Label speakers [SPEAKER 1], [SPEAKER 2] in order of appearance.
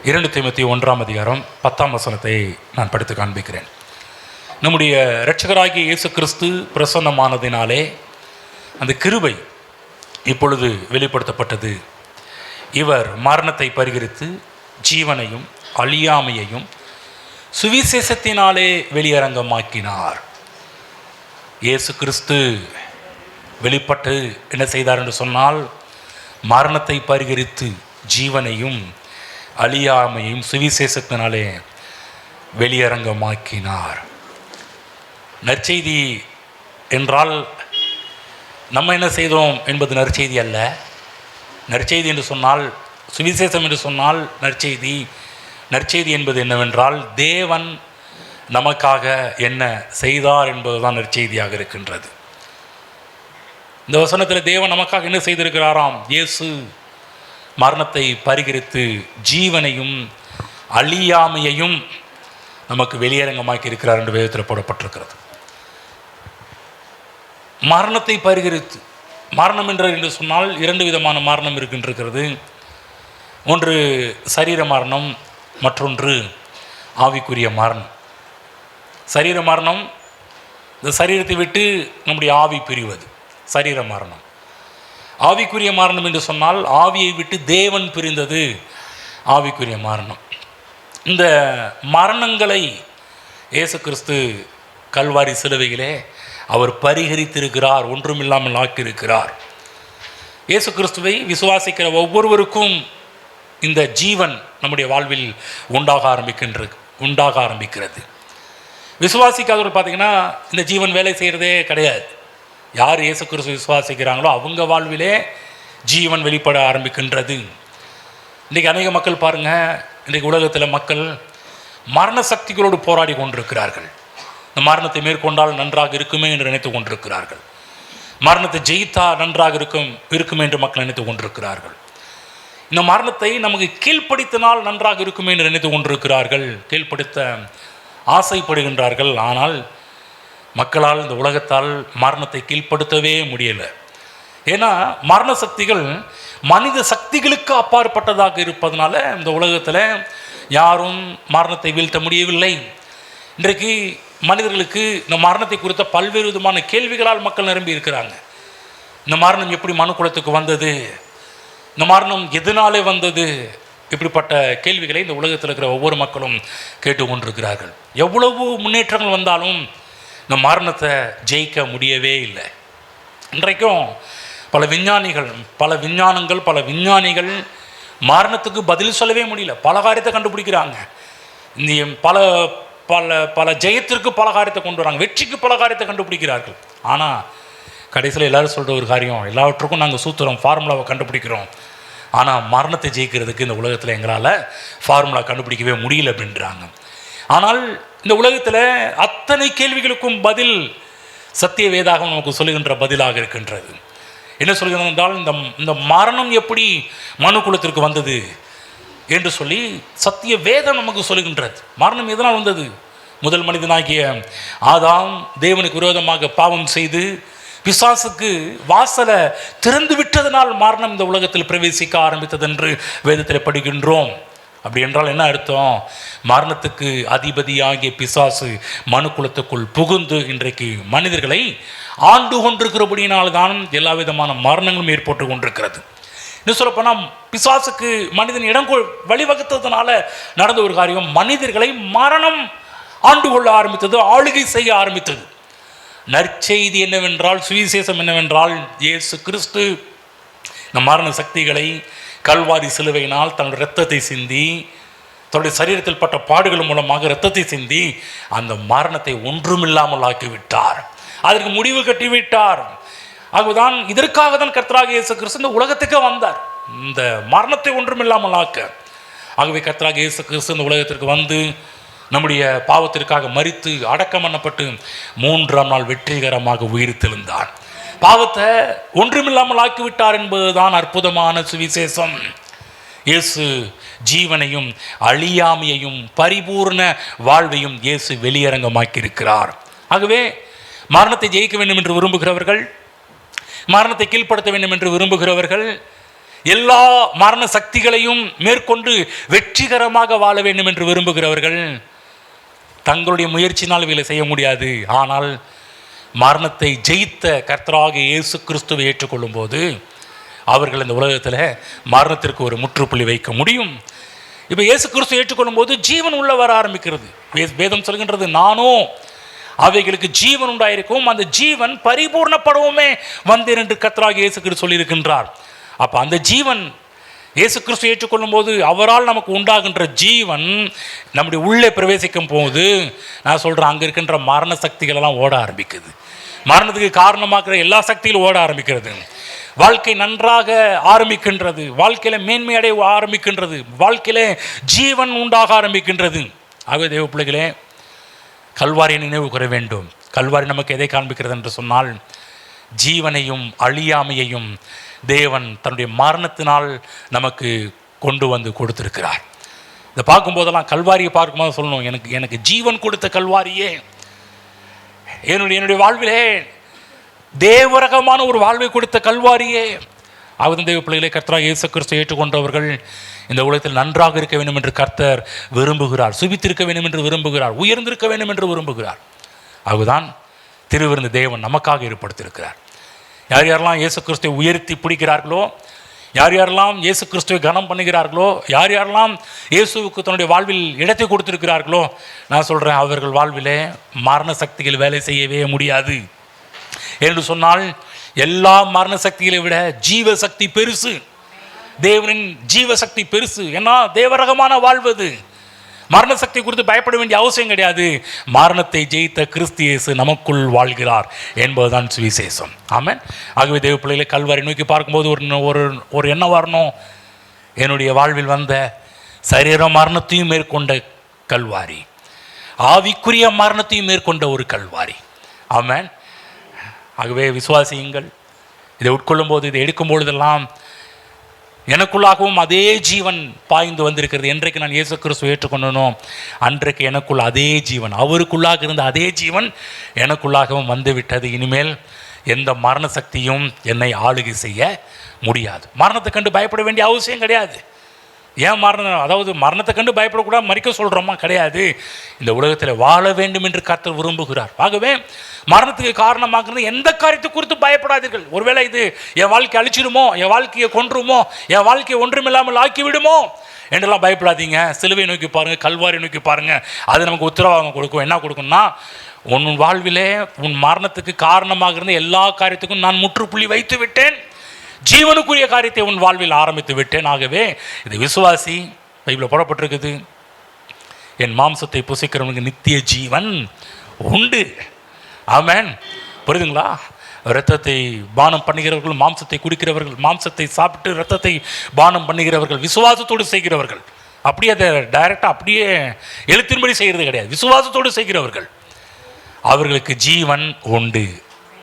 [SPEAKER 1] இரண்டு தீமத்தி ஒன்றாம் அதிகாரம் பத்தாம் வசனத்தை நான் படித்து காண்பிக்கிறேன். நம்முடைய இரட்சகராகிய இயேசு கிறிஸ்து பிரசன்னமானதினாலே அந்த கிருபை இப்பொழுது வெளிப்படுத்தப்பட்டது. இவர் மரணத்தை பரிகரித்து ஜீவனையும் அழியாமையையும் சுவிசேஷத்தினாலே வெளியரங்கமாக்கினார். இயேசு கிறிஸ்து வெளிப்பட்டு என்ன செய்தார் என்று சொன்னால் மரணத்தை பரிகரித்து ஜீவனையும் அழியாமையும் சுவிசேஷத்தினாலே வெளியரங்கமாக்கினார். நற்செய்தி என்றால் நம்ம என்ன செய்தோம் என்பது நற்செய்தி அல்ல. நற்செய்தி என்று சொன்னால் சுவிசேஷம் என்று சொன்னால் நற்செய்தி. நற்செய்தி என்பது என்னவென்றால் தேவன் நமக்காக என்ன செய்தார் என்பதுதான் நற்செய்தியாக இருக்கின்றது. இந்த வசனத்தில் தேவன் நமக்காக என்ன செய்திருக்கிறாராம்? இயேசு மரணத்தை பரிகரித்து ஜீவனையும் அழியாமையையும் நமக்கு வெளியரங்கமாக்கி இருக்கிறார் என்று வேதத்தில் போடப்பட்டிருக்கிறது. மரணத்தை பரிகரித்து மரணம் என்ற என்று சொன்னால் இரண்டு விதமான மரணம் இருக்கின்றிருக்கிறது. ஒன்று சரீர மரணம் மற்றொன்று ஆவிக்குரிய மரணம். சரீர மரணம் இந்த சரீரத்தை விட்டு நம்முடைய ஆவி பிரிவது சரீர மரணம். ஆவிக்குரிய மரணம் என்று சொன்னால் ஆவியை விட்டு தேவன் பிரிந்தது. ஆவிக்குரிய மரணம். இந்த மரணங்களை இயேசு கிறிஸ்து கல்வாரி சிலுவையிலே அவர் பரிகரித்திருக்கிறார் ஒன்றுமில்லாமல் ஆக்கியிருக்கிறார். இயேசு கிறிஸ்துவை விசுவாசிக்கிற ஒவ்வொருவருக்கும் இந்த ஜீவன் நம்முடைய வாழ்வில் உண்டாக ஆரம்பிக்கின்ற உண்டாக ஆரம்பிக்கிறது. விசுவாசிக்காதவர் பார்த்திங்கன்னா இந்த ஜீவன் வேலை செய்கிறதே கிடையாது. யார் இயேசு கிறிஸ்து விசுவாசிக்கிறாங்களோ அவங்க வாழ்விலே ஜீவன் வெளிப்பட ஆரம்பிக்கின்றது. இன்றைக்கி அநேக மக்கள் பாருங்கள் இன்றைக்கு உலகத்தில் மக்கள் மரண சக்திகளோடு போராடி கொண்டிருக்கிறார்கள். இந்த மரணத்தை மேற்கொண்டால் நன்றாக இருக்குமே என்று நினைத்து கொண்டிருக்கிறார்கள். மரணத்தை ஜெயித்தா நன்றாக இருக்கும் இருக்குமே என்று மக்கள் நினைத்து கொண்டிருக்கிறார்கள். இந்த மரணத்தை நமக்கு கீழ்ப்படுத்தினால் நன்றாக இருக்குமே என்று நினைத்து கொண்டிருக்கிறார்கள். கீழ்ப்படுத்த ஆசைப்படுகின்றார்கள். ஆனால் மக்களால் இந்த உலகத்தால் மரணத்தை கீழ்ப்படுத்தவே முடியலை. ஏன்னா மரண சக்திகள் மனித சக்திகளுக்கு அப்பாற்பட்டதாக இருப்பதனால இந்த உலகத்தில் யாரும் மரணத்தை வீழ்த்த முடியவில்லை. இன்றைக்கு மனிதர்களுக்கு இந்த மரணத்தை குறித்த பல்வேறு விதமான கேள்விகளால் மக்கள் நிரம்பி இருக்கிறாங்க. இந்த மரணம் எப்படி மனு குலத்துக்கு வந்தது? இந்த மரணம் எதனாலே வந்தது? இப்படிப்பட்ட கேள்விகளை இந்த உலகத்தில் இருக்கிற ஒவ்வொரு மக்களும் கேட்டுக்கொண்டிருக்கிறார்கள். எவ்வளவு முன்னேற்றங்கள் வந்தாலும் இந்த மரணத்தை ஜெயிக்க முடியவே இல்லை. இன்றைக்கும் பல விஞ்ஞானிகள் பல விஞ்ஞானங்கள் பல விஞ்ஞானிகள் மரணத்துக்கு பதில் சொல்லவே முடியல. பல காரியத்தை கண்டுபிடிக்கிறாங்க. இந்த பல பல பல ஜெயத்திற்கு பல காரியத்தை கொண்டு வராங்க. வெற்றிக்கு பல காரியத்தை கண்டுபிடிக்கிறார்கள். ஆனால் கடைசியில் எல்லாரும் சொல்கிற ஒரு காரியம் எல்லாவற்றுக்கும் நாங்கள் சூத்திரம் ஃபார்முலாவை கண்டுபிடிக்கிறோம். ஆனால் மரணத்தை ஜெயிக்கிறதுக்கு இந்த உலகத்தில் எங்களால் ஃபார்முலா கண்டுபிடிக்கவே முடியல அப்படின்றாங்க. ஆனால் இந்த உலகத்தில் அத்தனை கேள்விகளுக்கும் பதில் சத்திய வேதாகம் நமக்கு சொல்லுகின்ற பதிலாக இருக்கின்றது. என்ன சொல்கிறது என்றால் இந்த இந்த மரணம் எப்படி மனு குலத்திற்கு வந்தது என்று சொல்லி சத்திய வேதம் நமக்கு சொல்லுகின்றது. மரணம் எதனால் வந்தது? முதல் மனிதனாகிய ஆதாம் தேவனுக்கு விரோதமாக பாவம் செய்து பிசாசுக்கு வாசலை திறந்து விட்டதனால் மரணம் இந்த உலகத்தில் பிரவேசிக்க ஆரம்பித்தது என்று வேதத்தில் படிக்கின்றோம். அப்படி என்றால் என்ன அர்த்தம்? மரணத்துக்கு அதிபதியாகிய பிசாசு மனு குலத்துக்குள் புகுந்து இன்றைக்கு மனிதர்களை ஆண்டு கொண்டிருக்கிறபடியினால்தான் எல்லா விதமான மரணங்களும் ஏற்பட்டு கொண்டிருக்கிறது. இன்னும் சொல்லப்போனால் பிசாசுக்கு மனிதன் இடம் வழிவகுத்ததுனால நடந்த ஒரு காரியம் மனிதர்களை மரணம் ஆண்டு கொள்ள ஆரம்பித்தது ஆளுகை செய்ய ஆரம்பித்தது. நற்செய்தி என்னவென்றால் சுவிசேஷம் என்னவென்றால் இயேசு கிறிஸ்து இந்த மரண சக்திகளை கல்வாரி சிலுவையினால் தன்னுடைய ரத்தத்தை சிந்தி தன்னுடைய சரீரத்தில் பட்ட பாடுகள் மூலமாக ரத்தத்தை சிந்தி அந்த மரணத்தை ஒன்றுமில்லாமல் ஆக்கிவிட்டார். அதற்கு முடிவு கட்டிவிட்டார். ஆகவேதான் இதற்காக தான் கர்த்தராக இயேசு கிறிஸ்து இந்த உலகத்துக்கு வந்தார். இந்த மரணத்தை ஒன்றுமில்லாமல் ஆக்க. ஆகவே கர்த்தராக இயேசு கிறிஸ்து இந்த உலகத்திற்கு வந்து நம்முடைய பாவத்திற்காக மறித்து அடக்கம் பண்ணப்பட்டு மூன்றாம் நாள் வெற்றிகரமாக உயிர் உயிர்த்தெழுந்தார் பாவத்தை ஒன்றுமில்லாமல் ஆக்கிவிட்டார் என்பதுதான் அற்புதமான சுவிசேஷம். இயேசு ஜீவனையும் அழியாமையையும் பரிபூர்ண வாழ்வையும் இயேசு வெளியரங்கமாக்கி இருக்கிறார் ஆகவே மரணத்தை ஜெயிக்க வேண்டும் என்று விரும்புகிறவர்கள் மரணத்தை கீழ்ப்படுத்த வேண்டும் என்று விரும்புகிறவர்கள் எல்லா மரண சக்திகளையும் மேற்கொண்டு வெற்றிகரமாக வாழ வேண்டும் என்று விரும்புகிறவர்கள் தங்களுடைய முயற்சினால் இவைகளை செய்ய முடியாது. ஆனால் மரணத்தை ஜெயித்த கர்த்தராக இயேசு கிறிஸ்துவை ஏற்றுக்கொள்ளும் போது அவர்கள் இந்த உலகத்தில் மரணத்திற்கு ஒரு முற்றுப்புள்ளி வைக்க முடியும். இப்போ இயேசு கிறிஸ்து ஏற்றுக்கொள்ளும் போது ஜீவன் உள்ள வர ஆரம்பிக்கிறது வேதம் சொல்கின்றது நானும் அவைகளுக்கு ஜீவன் உண்டாயிருக்கும். அந்த ஜீவன் பரிபூர்ணப்படவுமே வந்தேன் என்று கத்தராக இயேசு கிறிஸ்து சொல்லியிருக்கின்றார். அப்போ அந்த ஜீவன் இயேசு கிறிஸ்து ஏற்றுக்கொள்ளும் போது அவரால் நமக்கு உண்டாகின்ற ஜீவன் நம்முடைய உள்ளே பிரவேசிக்கும் போது நான் சொல்கிறேன் அங்கே இருக்கின்ற மரண சக்திகள் எல்லாம் ஓட ஆரம்பிக்குது. மரணத்துக்கு காரணமாக்குற எல்லா சக்திகளும் ஓட ஆரம்பிக்கிறது. வாழ்க்கை நன்றாக ஆரம்பிக்கின்றது. வாழ்க்கையில மேன்மை அடைய ஆரம்பிக்கின்றது. வாழ்க்கையில ஜீவன் உண்டாக ஆரம்பிக்கின்றது. ஆகவே தெய்வ பிள்ளைகளே கல்வாரியை நினைவு கூற வேண்டும். கல்வாரி நமக்கு எதை காண்பிக்கிறது என்று சொன்னால் ஜீவனையும் அழியாமையையும் தேவன் தன்னுடைய மரணத்தினால் நமக்கு கொண்டு வந்து கொடுத்திருக்கிறார். இதை பார்க்கும்போதெல்லாம் கல்வாரியை பார்க்கும்போது சொல்லணும் எனக்கு எனக்கு ஜீவன் கொடுத்த கல்வாரியே. என்னுடைய என்னுடைய வாழ்விலே தேவரகமான ஒரு வாழ்வை கொடுத்த கல்வாரியே. அவதன் தேவ பிள்ளைகளை கர்த்தராக இயேசு கிறிஸ்து ஏற்றுக்கொண்டவர்கள் இந்த உலகத்தில் நன்றாக இருக்க வேண்டும் என்று கர்த்தர் விரும்புகிறார். சுபித்திருக்க வேண்டும் என்று விரும்புகிறார். உயர்ந்திருக்க வேண்டும் என்று விரும்புகிறார். அதுதான் திருவிருந்து தேவன் நமக்காக ஏற்படுத்தியிருக்கிறார். யார் யாரெல்லாம் இயேசு கிறிஸ்துவை உயர்த்தி பிடிக்கிறார்களோ யார் யாரெல்லாம் இயேசு கிறிஸ்துவை கனம் பண்ணுகிறார்களோ யார் யாரெல்லாம் இயேசுவுக்கு தன்னுடைய வாழ்வில் இடத்தை கொடுத்திருக்கிறார்களோ நான் சொல்கிறேன் அவர்கள் வாழ்விலே மரண சக்திகள் வேலை செய்யவே முடியாது. என்று சொன்னால் எல்லா மரண சக்திகளை விட ஜீவ சக்தி பெருசு. தேவனின் ஜீவ சக்தி பெருசு. ஏன்னா தேவரகமான வாழ்வது மரண சக்தி குறித்து பயப்பட வேண்டிய அவசியம் கிடையாது. மரணத்தை ஜெயித்த கிறிஸ்து இயேசு நமக்குள் வாழ்கிறார் என்பதுதான் சுவிசேஷம். ஆமேன். ஆகவே தேவ பிள்ளைகளை கல்வாரி நோக்கி பார்க்கும்போது ஒரு ஒரு ஒரு என்ன வரணும்? என்னுடைய வாழ்வில் வந்த சரீர மரணத்தையும் மேற்கொண்ட கல்வாரி. ஆவிக்குரிய மரணத்தையும் மேற்கொண்ட ஒரு கல்வாரி. ஆமேன். ஆகவே விசுவாசியுங்கள். இதை உட்கொள்ளும் போது இதை எடுக்கும் பொழுதெல்லாம் எனக்குள்ளாகவும் அதே ஜீவன் பாய்ந்து வந்திருக்கிறது. என்றைக்கு நான் இயேசு கிறிஸ்துவை ஏற்றுக்கொண்டனோ அன்றைக்கு எனக்குள் அதே ஜீவன் அவருக்குள்ளாக இருந்த அதே ஜீவன் எனக்குள்ளாகவும் வந்துவிட்டது. இனிமேல் எந்த மரண சக்தியும் என்னை ஆளுகை செய்ய முடியாது. மரணத்தை கண்டு பயப்பட வேண்டிய அவசியம் கிடையாது. ஏன் மரணம் அதாவது மரணத்தை கண்டு பயப்படக்கூடாது மறிக்க சொல்கிறோமா கிடையாது. இந்த உலகத்தில் வாழ வேண்டும் என்று கர்த்தர் விரும்புகிறார். ஆகவே மரணத்துக்கு காரணமாகிறது எந்த காரியத்தை குறித்து பயப்படாதீர்கள். ஒருவேளை இது என் வாழ்க்கை அழிச்சிடுமோ? என் வாழ்க்கையை கொன்றுமோ? என் வாழ்க்கையை ஒன்றுமில்லாமல் ஆக்கி விடுமோ என்றெல்லாம் பயப்படாதீங்க. சிலுவை நோக்கி பாருங்கள் கல்வாரி நோக்கி பாருங்கள் அது நமக்கு உத்தரவாதம் கொடுக்கும். என்ன கொடுக்கும்னா உன் வாழ்விலே உன் மரணத்துக்கு காரணமாக இருந்த எல்லா காரியத்துக்கும் நான் முற்றுப்புள்ளி வைத்து விட்டேன் ஜீவனுக்குரிய காரியத்தை உன் வாழ்வில் ஆரம்பித்து விட்டேன். ஆகவே இது விசுவாசி பைபிளில் போடப்பட்டிருக்குது. என் மாம்சத்தை புசிக்கிறவனுக்கு நித்திய ஜீவன் உண்டு. ஆமேன். புரியுதுங்களா? ரத்தத்தை பானம் பண்ணுகிறவர்கள் மாம்சத்தை குடிக்கிறவர்கள் மாம்சத்தை சாப்பிட்டு ரத்தத்தை பானம் பண்ணுகிறவர்கள் விசுவாசத்தோடு செய்கிறவர்கள். அப்படியே அதை டைரெக்டாக அப்படியே எழுத்தின்படி செய்கிறது கிடையாது. விசுவாசத்தோடு செய்கிறவர்கள். அவர்களுக்கு ஜீவன் உண்டு.